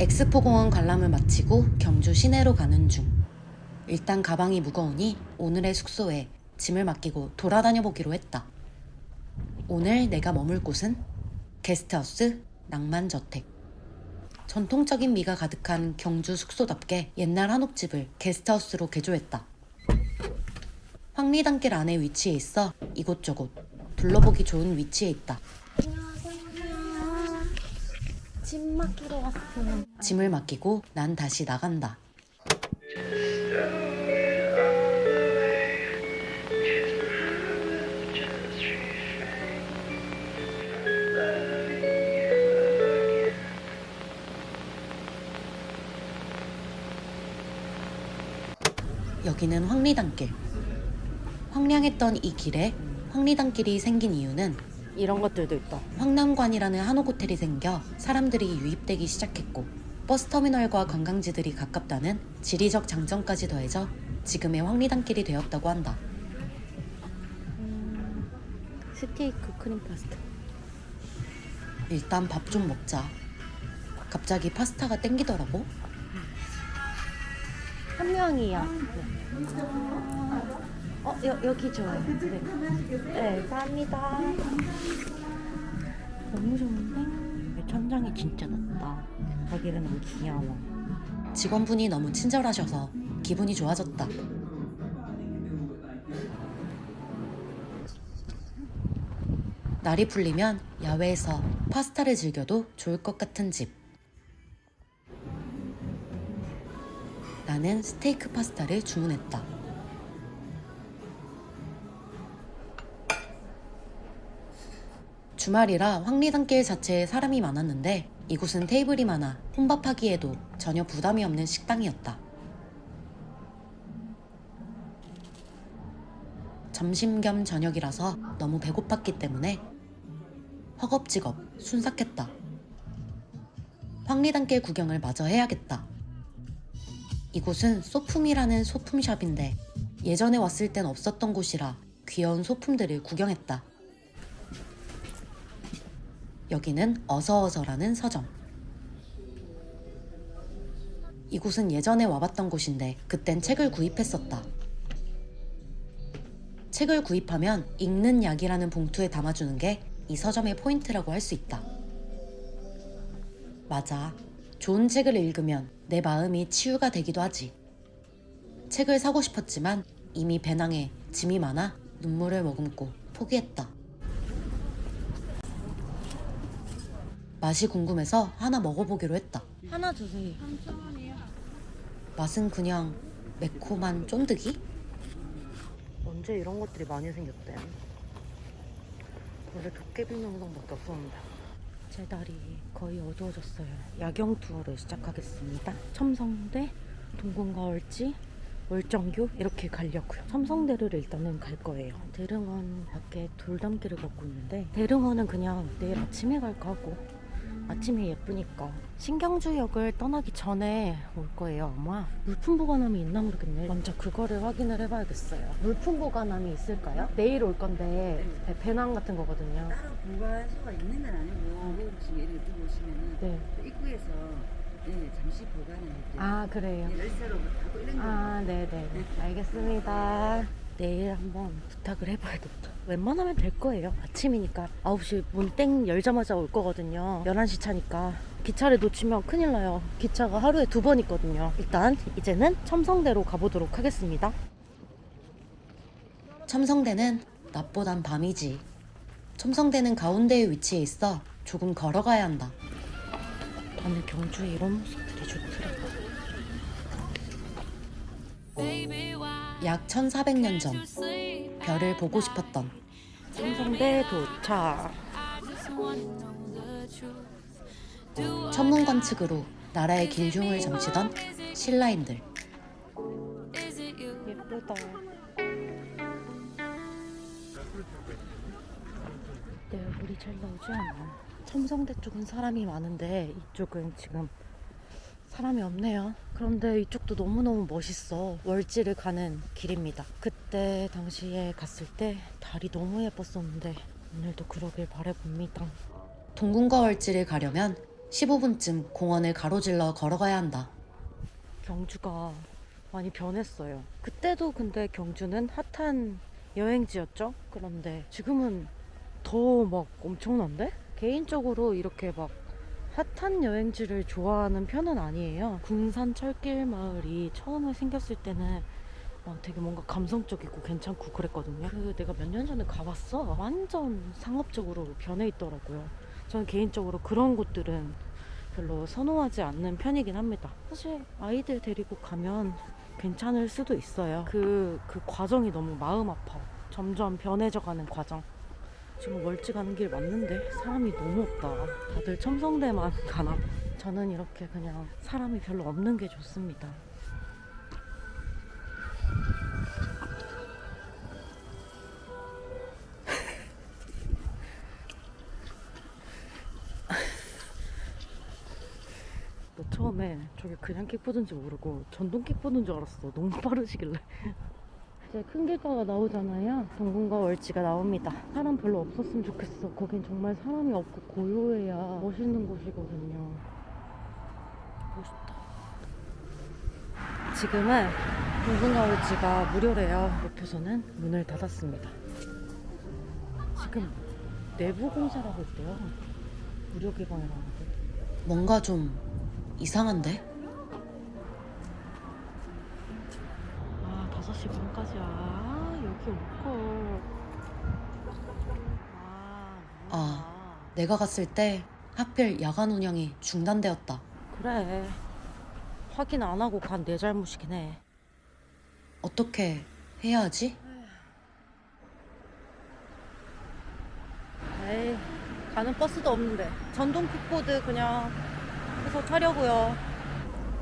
엑스포공원 관람을 마치고 경주 시내로 가는 중. 일단 가방이 무거우니 오늘의 숙소에 짐을 맡기고 돌아다녀 보기로 했다. 오늘 내가 머물 곳은 게스트하우스 낭만저택. 전통적인 미가 가득한 경주 숙소답게 옛날 한옥집을 게스트하우스로 개조했다. 황리단길 안에 위치해 있어 이곳저곳 둘러보기 좋은 위치에 있다. 짐 맡기러 왔어요. 짐을 맡기고 난 다시 나간다. 여기는 황리단길. 황량했던 이 길에 황리단길이 생긴 이유는 이런 것들도 있다. 황남관이라는 한옥 호텔이 생겨 사람들이 유입되기 시작했고 버스터미널과 관광지들이 가깝다는 지리적 장점까지 더해져 지금의 황리단길이 되었다고 한다. 스테이크 크림 파스타. 일단 밥 좀 먹자. 갑자기 파스타가 땡기더라고. 한 명이요. 어, 여, 여기 좋아요. 네. 네, 감사합니다. 너무 좋은데? 천장이 진짜 낮다. 가기는 너무 귀여워. 직원분이 너무 친절하셔서 기분이 좋아졌다. 날이 풀리면 야외에서 파스타를 즐겨도 좋을 것 같은 집. 나는 스테이크 파스타를 주문했다. 주말이라 황리단길 자체에 사람이 많았는데 이곳은 테이블이 많아 혼밥하기에도 전혀 부담이 없는 식당이었다. 점심 겸 저녁이라서 너무 배고팠기 때문에 허겁지겁 순삭했다. 황리단길 구경을 마저 해야겠다. 이곳은 소품이라는 소품샵인데 예전에 왔을 땐 없었던 곳이라 귀여운 소품들을 구경했다. 여기는 어서어서라는 서점. 이곳은 예전에 와봤던 곳인데 그땐 책을 구입했었다. 책을 구입하면 읽는 약이라는 봉투에 담아주는 게 이 서점의 포인트라고 할 수 있다. 맞아. 좋은 책을 읽으면 내 마음이 치유가 되기도 하지. 책을 사고 싶었지만 이미 배낭에 짐이 많아 눈물을 머금고 포기했다. 맛이 궁금해서 하나 먹어보기로 했다. 하나 주세요. 맛은 그냥 매콤한 쫀득이? 언제 이런 것들이 많이 생겼대? 원래 도깨비 영상밖에 없었는데 제 달이 거의 어두워졌어요 야경 투어를 시작하겠습니다 첨성대, 동궁가을지, 월정교 이렇게 가려고요 첨성대를 일단은 갈 거예요 대릉원 밖에 돌담길을 걷고 있는데 대릉원은 그냥 내일 아침에 갈까 하고 아침에 예쁘니까. 신경주역을 떠나기 전에 올 거예요 아마. 물품 보관함이 있나 모르겠네. 먼저 그거를 확인을 해봐야겠어요. 물품 보관함이 있을까요? 내일 올 건데 배- 배낭 같은 거거든요. 따로 보관소가 있는 건 아니고 혹시 예를 들어 보시면은 네. 그 입구에서 예, 잠시 보관을 할게요. 아 그래요? 예, 열쇠로 하고 이런 거. 아 네네. 알겠습니다 내일 한번 부탁을 해봐야겠다 웬만하면 될 거예요. 아침이니까. 9시 문 땡 열자마자 올 거거든요. 11시 차니까. 기차를 놓치면 큰일 나요. 기차가 하루에 두 번 있거든요. 일단 이제는 첨성대로 가보도록 하겠습니다. 첨성대는 낮보단 밤이지. 첨성대는 가운데에 위치해 있어 조금 걸어가야 한다. 오늘 경주의 이런 모습들이 좋더라고요 약 1400년 전 별을 보고 싶었던 첨성대 도착 천문관 측으로 나라의 길흉을 점치던 신라인들. 예쁘다. 내 얼굴이 네, 잘 나오지 않아. 첨성대 쪽은 사람이 많은데 이쪽은 지금 사람이 없네요. 그런데 이쪽도 너무너무 멋있어. 월지를 가는 길입니다. 그때 당시에 갔을 때 달이 너무 예뻤었는데 오늘도 그러길 바래봅니다. 동궁과 월지를 가려면 15분쯤 공원을 가로질러 걸어가야 한다. 경주가 많이 변했어요. 그때도 근데 경주는 핫한 여행지였죠. 그런데 지금은 더 막 엄청난데? 개인적으로 이렇게 막 핫한 여행지를 좋아하는 편은 아니에요. 군산 철길 마을이 처음에 생겼을 때는 어, 되게 뭔가 감성적이고 괜찮고 그랬거든요. 그 내가 몇 년 전에 가봤어. 완전 상업적으로 변해 있더라고요. 저는 개인적으로 그런 곳들은 별로 선호하지 않는 편이긴 합니다. 사실 아이들 데리고 가면 괜찮을 수도 있어요. 그, 그 과정이 너무 마음 아파. 점점 변해져 가는 과정. 지금 월지 가는 길 맞는데 사람이 너무 없다. 다들 첨성대만 가나 봐. 저는 이렇게 그냥 사람이 별로 없는 게 좋습니다. 너 처음에 저게 그냥 킥보드인지 모르고 전동 킥보드인 줄 알았어. 너무 빠르시길래. 이제 큰 길가가 나오잖아요. 동궁과 월지가 나옵니다. 사람 별로 없었으면 좋겠어. 거긴 정말 사람이 없고 고요해야 멋있는 곳이거든요. 멋있다. 지금은 동궁과 월지가 무료래요. 목표소는 문을 닫았습니다. 지금 내부 공사를 하고 있대요. 무료 개방이라는데. 뭔가 좀 이상한데? 아, 5시 반까지야. 아, 여기 올걸. 아, 아. 뭐야. 내가 갔을 때 하필 야간 운영이 중단되었다. 그래. 확인 안 하고 간 내 잘못이긴 해. 어떻게 해야 하지? 에이, 가는 버스도 없는데. 전동 킥보드 그냥 해서 타려고요.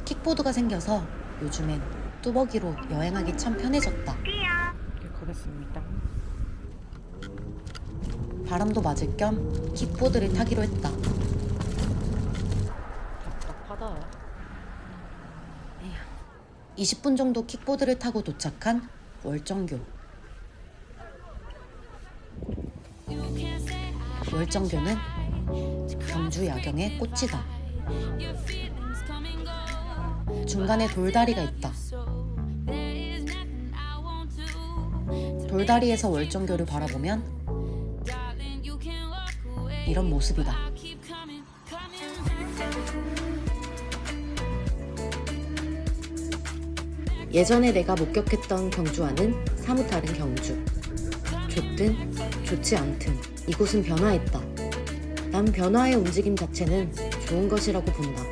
킥보드가 생겨서 요즘엔 뚜벅이로 여행하기 참 편해졌다. 이렇게 가겠습니다. 바람도 맞을 겸 킥보드를 타기로 했다. 답답하다. 20분 정도 킥보드를 타고 도착한 월정교. 월정교는 경주 야경의 꽃이다. 중간에 돌다리가 있다. 돌다리에서 월정교를 바라보면 이런 모습이다. 예전에 내가 목격했던 경주와는 사뭇 다른 경주. 좋든 좋지 않든 이곳은 변화했다. 난 변화의 움직임 자체는 좋은 것이라고 본다.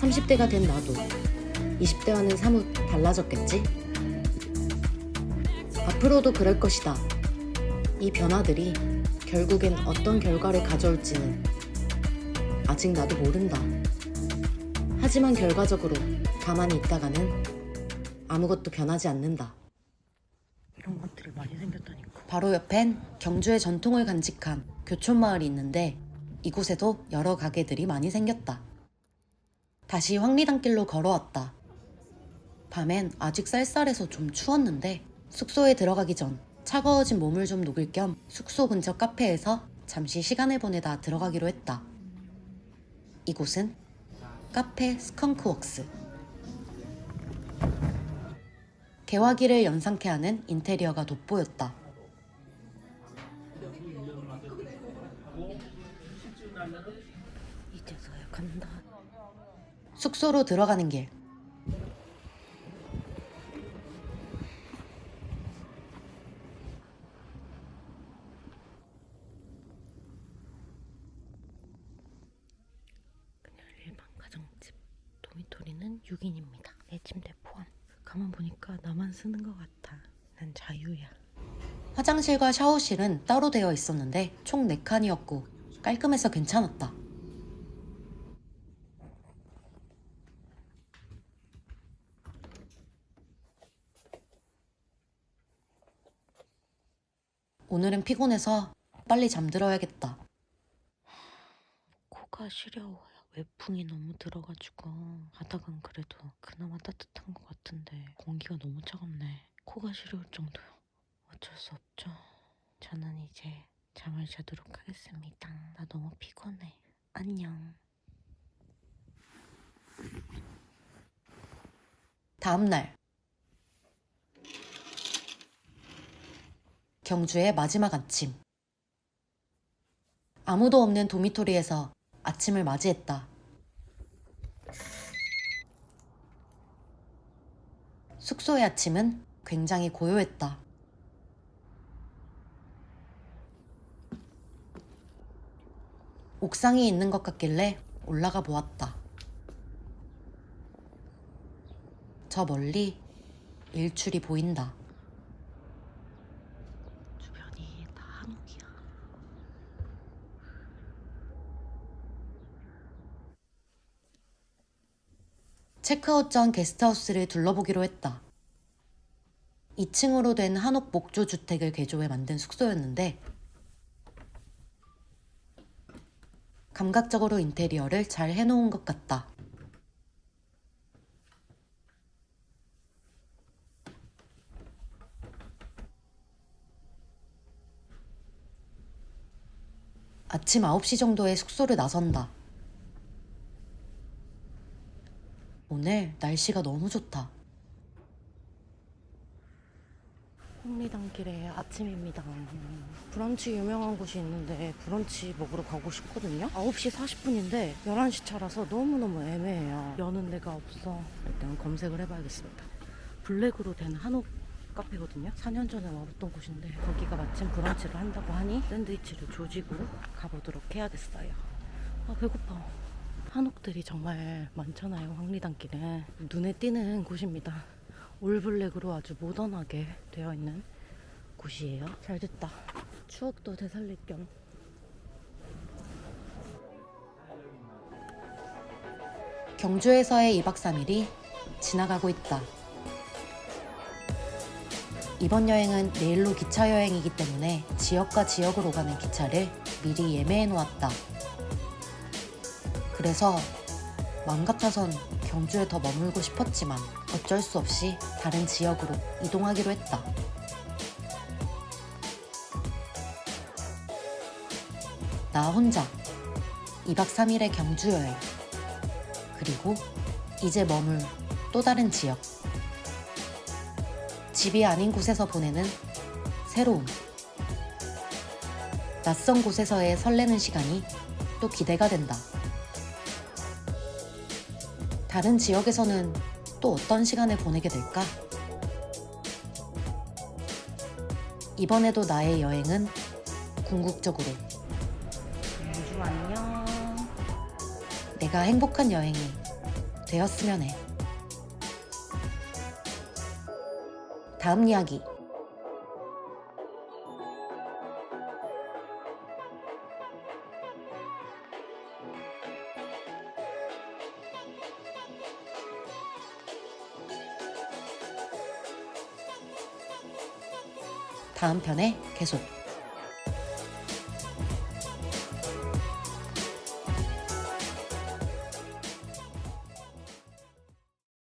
30대가 된 나도 20대와는 사뭇 달라졌겠지? 앞으로도 그럴 것이다. 이 변화들이 결국엔 어떤 결과를 가져올지는 아직 나도 모른다. 하지만 결과적으로 가만히 있다가는 아무것도 변하지 않는다. 이런 것들이 많이 생겼다니까. 바로 옆엔 경주의 전통을 간직한 교촌마을이 있는데 이곳에도 여러 가게들이 많이 생겼다. 다시 황리단길로 걸어왔다. 밤엔 아직 쌀쌀해서 좀 추웠는데 숙소에 들어가기 전 차가워진 몸을 좀 녹일 겸 숙소 근처 카페에서 잠시 시간을 보내다 들어가기로 했다. 이곳은 카페 스컹크웍스. 개화기를 연상케 하는 인테리어가 돋보였다. 이제서야 간다. 숙소로 들어가는 길. 가만 보니까 나만 쓰는 것 같아. 난 자유야. 화장실과 샤워실은 따로 되어 있었는데 총 4칸이었고 깔끔해서 괜찮았다. 오늘은 피곤해서 빨리 잠들어야겠다. 코가 시려워요. 외풍이 너무 들어가지고 바닥은 그래도 그나마 따뜻한 것 같은데 공기가 너무 차갑네. 코가 시려울 정도요. 어쩔 수 없죠. 저는 이제 잠을 자도록 하겠습니다. 나 너무 피곤해. 안녕. 다음 날 경주의 마지막 아침 아무도 없는 도미토리에서 아침을 맞이했다. 숙소의 아침은 굉장히 고요했다. 옥상이 있는 것 같길래 올라가 보았다. 저 멀리 일출이 보인다. 주변이 다 한옥이야. 체크아웃 전 게스트하우스를 둘러보기로 했다. 2층으로 된 한옥 목조 주택을 개조해 만든 숙소였는데 감각적으로 인테리어를 잘 해놓은 것 같다. 아침 9시 정도에 숙소를 나선다. 오늘 날씨가 너무 좋다. 홍리단길의 아침입니다. 브런치 유명한 곳이 있는데 브런치 먹으러 가고 싶거든요. 9시 40분인데 11시 차라서 너무너무 애매해요. 여는 데가 없어. 일단 검색을 해봐야겠습니다. 블랙으로 된 한옥 카페거든요. 4년 전에 와봤던 곳인데 거기가 마침 브런치를 한다고 하니 샌드위치를 조지고 가보도록 해야겠어요. 아 배고파. 한옥들이 정말 많잖아요. 황리단길에 눈에 띄는 곳입니다. 올블랙으로 아주 모던하게 되어 있는 곳이에요. 잘 됐다. 추억도 되살릴 겸. 경주에서의 2박 3일이 지나가고 있다. 이번 여행은 내일로 기차 여행이기 때문에 지역과 지역으로 가는 기차를 미리 예매해 놓았다. 그래서 마음 같아선 경주에 더 머물고 싶었지만 어쩔 수 없이 다른 지역으로 이동하기로 했다. 나 혼자 2박 3일의 경주 여행. 그리고 이제 머물 또 다른 지역. 집이 아닌 곳에서 보내는 새로움. 낯선 곳에서의 설레는 시간이 또 기대가 된다. 다른 지역에서는 또 어떤 시간을 보내게 될까? 이번에도 나의 여행은 궁극적으로 공주 안녕. 내가 행복한 여행이 되었으면 해. 다음 이야기. 다음 편에 계속.